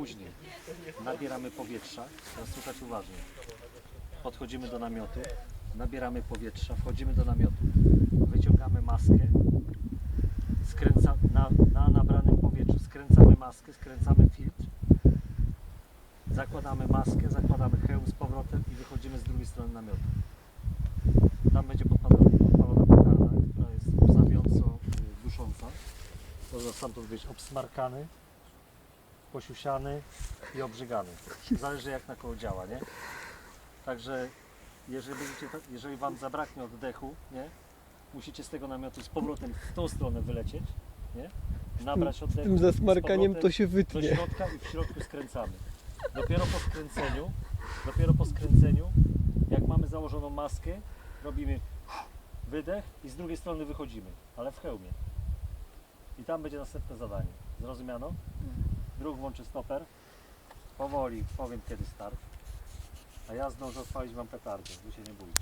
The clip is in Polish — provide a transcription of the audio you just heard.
Później. Nabieramy powietrza, teraz słuchać uważnie. Podchodzimy do namiotu, nabieramy powietrza, wchodzimy do namiotu, wyciągamy maskę, skręca, na, na nabranym powietrzu. Skręcamy maskę, skręcamy filtr, zakładamy maskę, zakładamy hełm z powrotem i wychodzimy z drugiej strony namiotu. Tam będzie podpalona, podpalona petarda, która jest łzawiąco y, dusząca. Można stamtąd być obsmarkany, posiusiany i obrzygany. Zależy jak na koło działa, nie? Także jeżeli, będziecie, jeżeli Wam zabraknie oddechu, nie? Musicie z tego namiotu z powrotem w tą stronę wylecieć, nie? Nabrać oddechu. Tym z zasmarkaniem powrotem to się do wytnie. środka i w środku skręcamy. Dopiero po skręceniu, dopiero po skręceniu, jak mamy założoną maskę, robimy wydech i z drugiej strony wychodzimy, ale w hełmie. I tam będzie następne zadanie. Zrozumiano? Druk włączy stoper. Powoli powiem kiedy start. A ja zdążę odpalić Wam petardę, wy się nie bójcie.